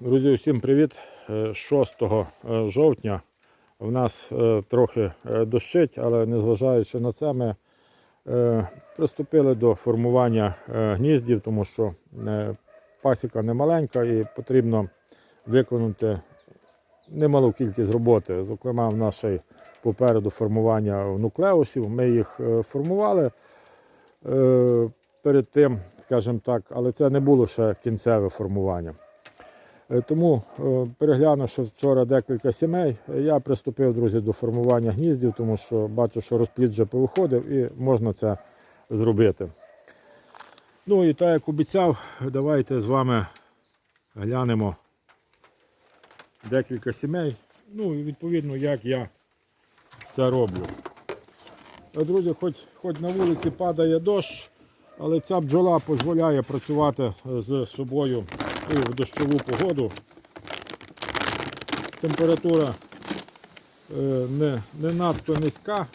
Друзі, всім привіт! Е, 6 е, жовтня в нас е, трохи е, дощить, але незважаючи на це, ми е, приступили до формування е, гніздів, тому що е, пасіка не маленька і потрібно виконати немалу кількість роботи. Зокрема, в нас ще й попереду формування нуклеусів. Ми їх е, формували е, перед тим, скажімо так, але це не було ще кінцеве формування. Е, Тому, е, переглянувши вчора декілька сімей, я приступив, друзі, до формування гніздів, тому що бачу, що розплід вже повиходив і можна це зробити. Ну і так як обіцяв, давайте з вами глянемо декілька сімей. Ну і відповідно, як я це роблю. Е, Друзі, хоч, хоч на вулиці падає дощ, але ця бджола дозволяє працювати з собою і в дощову погоду. Температура е, не, не надто низька.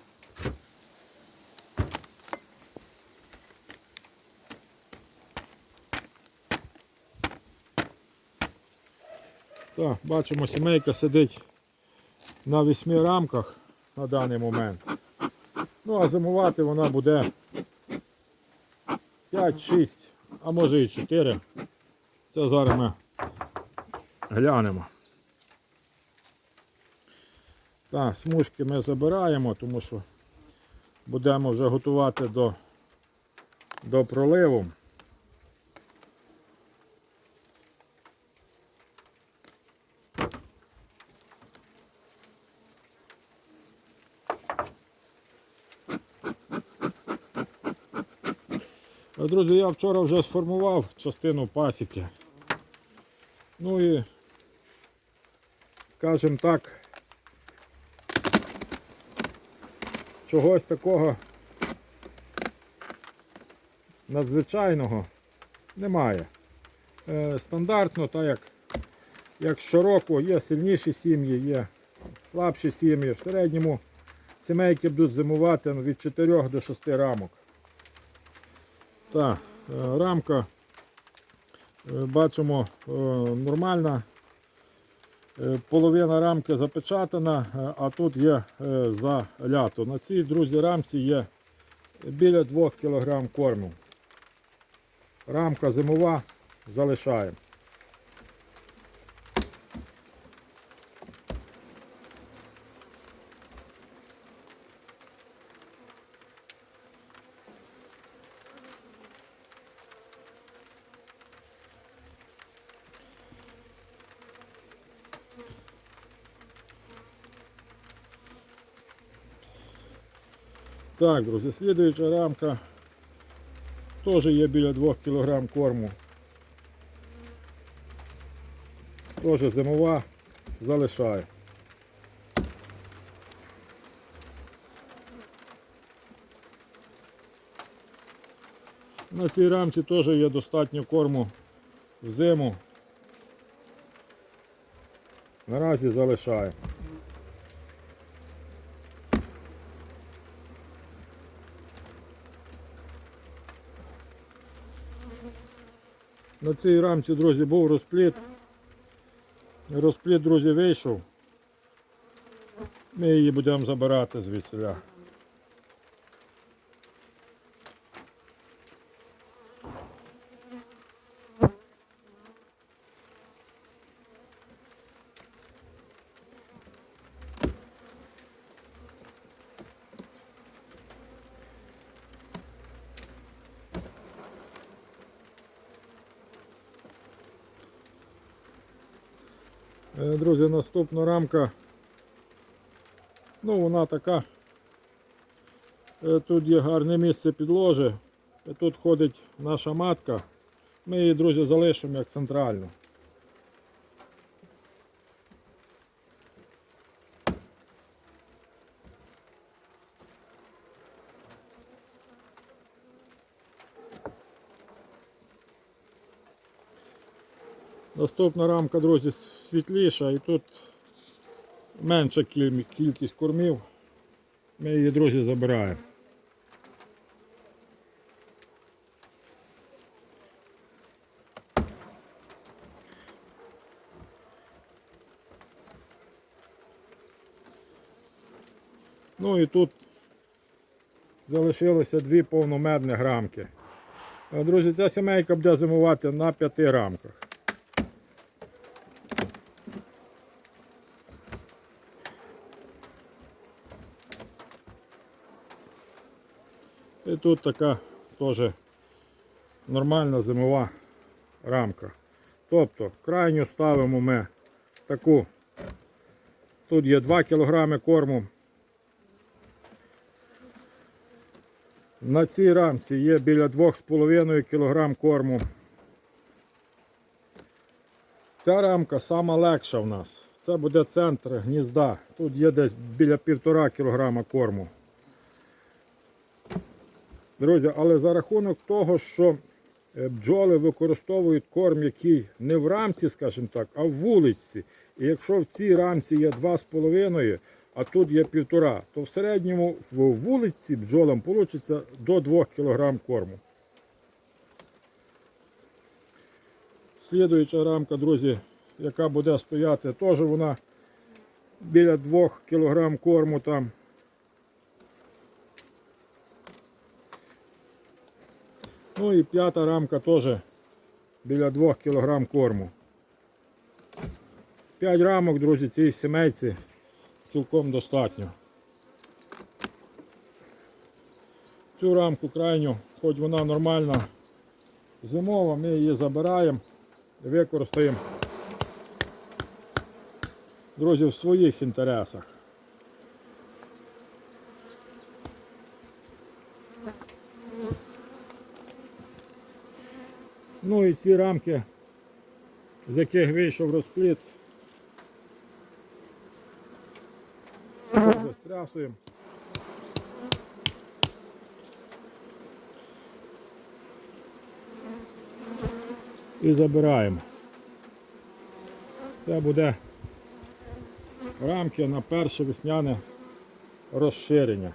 Так, бачимо, сімейка сидить на вісьми рамках на даний момент. Ну, а зимувати вона буде 5-6, а може і 4. Це зараз ми глянемо. Так, смужки ми забираємо, тому що будемо вже готувати до, до проливу. Друзі, я вчора вже сформував частину пасіки. Ну і, скажімо так, чогось такого надзвичайного немає. Е, стандартно, так як, як щороку, є сильніші сім'ї, є слабші сім'ї. В середньому сімейки будуть зимувати ну, від 4 до 6 рамок. Так, е, рамка, бачимо, е, нормальна. Е, Половина рамки запечатана, е, а тут є е, залято. На цій, друзі, рамці є біля 2 кг корму. Рамка зимова залишаємо. Так, друзі, слідуюча рамка теж є біля 2 кг корму. Теж зимова, залишаю. На цій рамці теж є достатньо корму в зиму. Наразі залишаю. На цій рамці, друзі, був розпліт. Розпліт, друзі, вийшов. Ми її будемо забирати звідси. Друзі, наступна рамка. Ну, вона така. Е, Тут є гарне місце підложи. Тут ходить наша матка. Ми її, друзі, залишимо як центральну. Наступна рамка, друзі, світліша і тут менша кількість кормів. Ми її, друзі, забираємо. Ну і тут залишилося дві повномедних рамки. Друзі, ця сімейка буде зимувати на п'яти рамках. І тут така теж нормальна зимова рамка. Тобто крайню ставимо ми таку. Тут є 2 кг корму. На цій рамці є біля 2,5 кг корму. Ця рамка сама легша в нас. Це буде центр гнізда. Тут є десь біля 1,5 кг корму. Друзі, але за рахунок того, що е, бджоли використовують корм, який не в рамці, скажімо так, а в вулиці. І якщо в цій рамці є 2,5, а тут є 1,5, то в середньому в вулиці бджолам вийде до 2 кг корму. Слідуюча рамка, друзі, яка буде стояти, теж вона біля 2 кг корму там. Ну і п'ята рамка теж біля 2 кг корму. 5 рамок, друзі, цій сімейці цілком достатньо. Цю рамку крайню, хоч вона нормальна зимова, ми її забираємо використаємо, друзі, в своїх інтересах. Ну і ці рамки, з яких вийшов розпліт, теж стрясуємо. І забираємо. Це буде рамки на перше весняне розширення.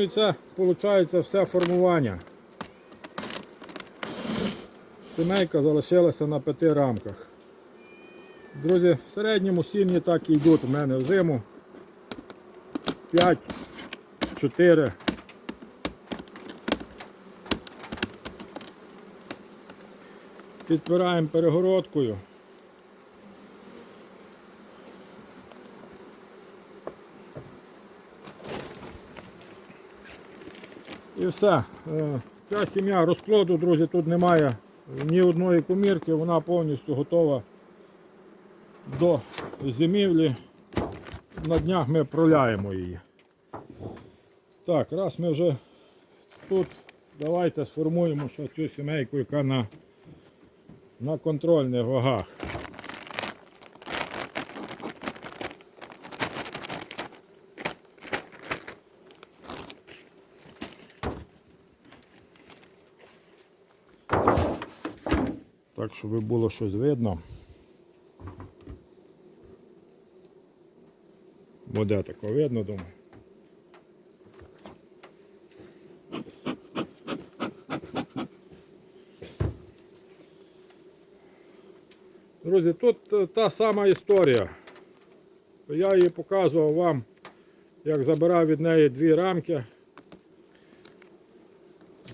Ну і це виходить все формування. Сімейка залишилася на п'яти рамках. Друзі, в середньому сім'ї так і йдуть у мене в зиму. 5, 4. Підпираємо перегородкою. І все. Е, Ця сім'я розплоду, друзі, тут немає ні одної комірки, вона повністю готова до зимівлі. На днях ми проляємо її. Так, раз ми вже тут, давайте сформуємо цю сімейку, яка на, на контрольних вагах. Так, щоб було щось видно. Буде тако видно, думаю. Друзі, тут е, та сама історія. Я її показував вам, як забирав від неї дві рамки.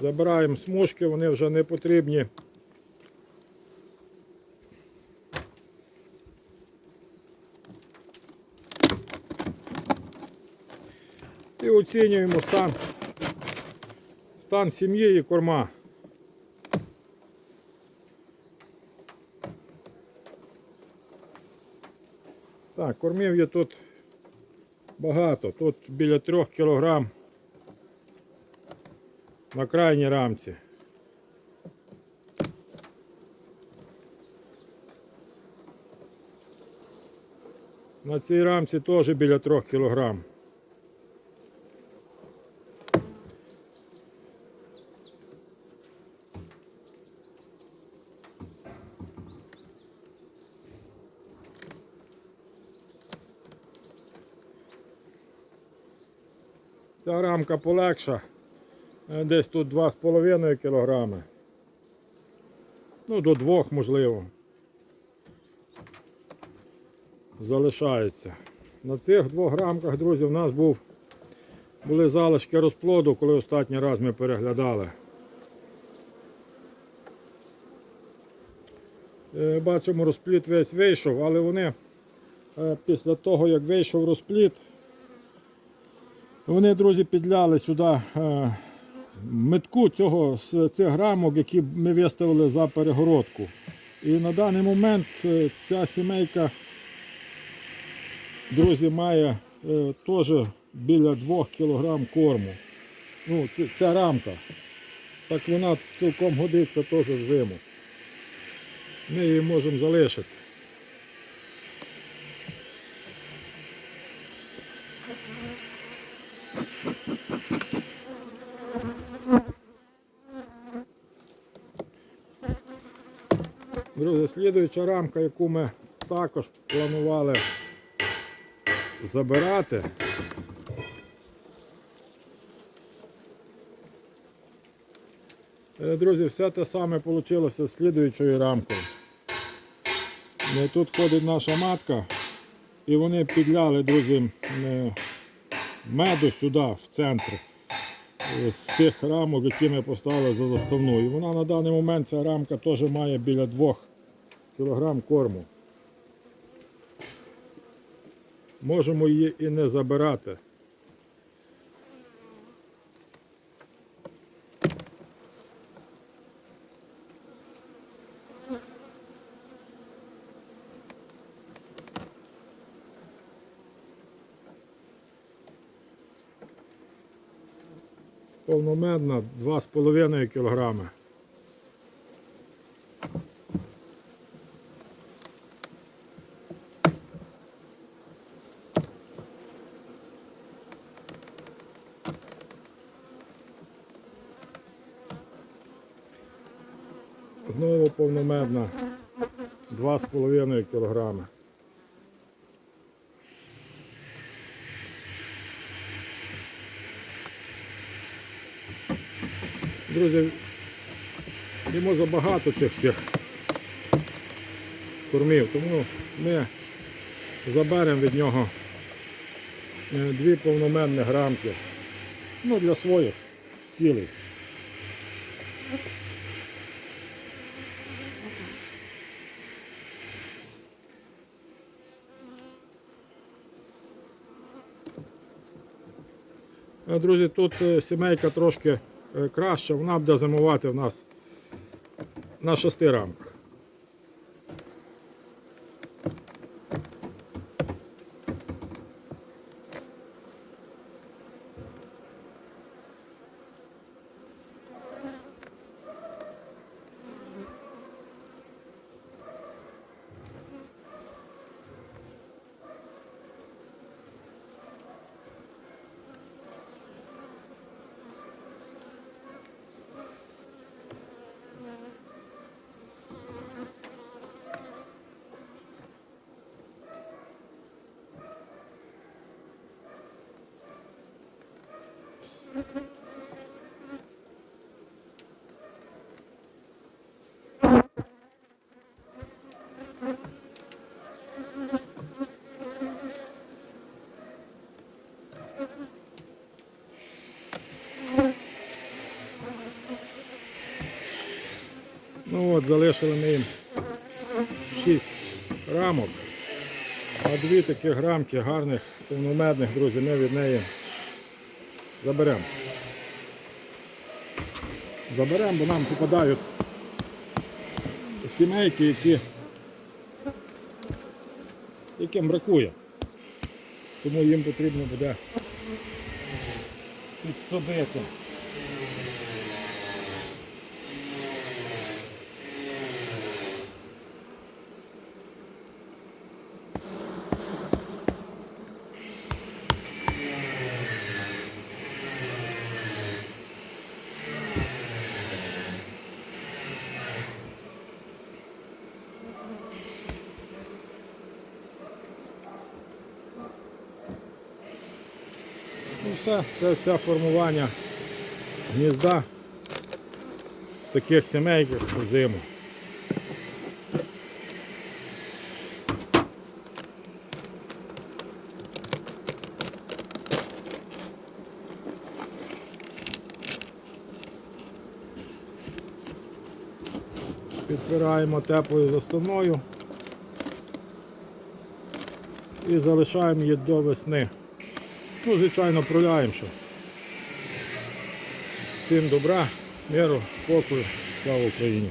Забираємо смужки, вони вже не потрібні. І оцінюємо стан, стан сім'ї і корма. Так, кормів є тут багато. Тут біля 3 кг на крайній рамці. На цій рамці теж біля 3 кг. Ця рамка полегша, Е, Десь тут 2,5 кілограми. Ну, до 2 можливо. Залишається. На цих двох рамках, друзі, в нас був, були залишки розплоду, коли останній раз ми переглядали. Е, Бачимо, розплід весь вийшов, але вони е, після того, як вийшов розплід, вони, друзі, підляли сюди е, метку цього, цих рамок, які ми виставили за перегородку. І на даний момент е, ця сімейка, друзі, має е, теж біля 2 кг корму. Ну, ця рамка. Так вона цілком годиться теж в зиму. Ми її можемо залишити. Друзі, слідуюча рамка, яку ми також планували забирати. Е, Друзі, все те саме вийшло з слідуючою рамкою. Ну, Тут ходить наша матка, і вони підляли, друзі, е, меду сюди, в центр, е, з цих рамок, які ми поставили за заставну. І вона на даний момент, ця рамка теж має біля 2 кг корму. Можемо її і не забирати. Повномедна 2,5 кг. Знову повномедна 2,5 кг. Друзі, йому забагато цих всіх кормів, тому ми заберемо від нього е, дві повноменні грамки. Ну, для своїх цілей. Друзі, тут е, сімейка трошки е, краща, вона буде зимувати в нас на шести рамках. Ну от, залишили ми їм 6 рамок. А дві таких рамки гарних, повномедних, друзі, ми від неї заберемо. Заберемо, бо нам попадають сімейки, які, яким бракує. Тому їм потрібно буде підсобити. Ну це все формування гнізда таких сімейків у зиму. Підпираємо теплою заставною і залишаємо її до весни. Ну, звичайно, проляємося. Всім добра, миру, спокою, слава Україні!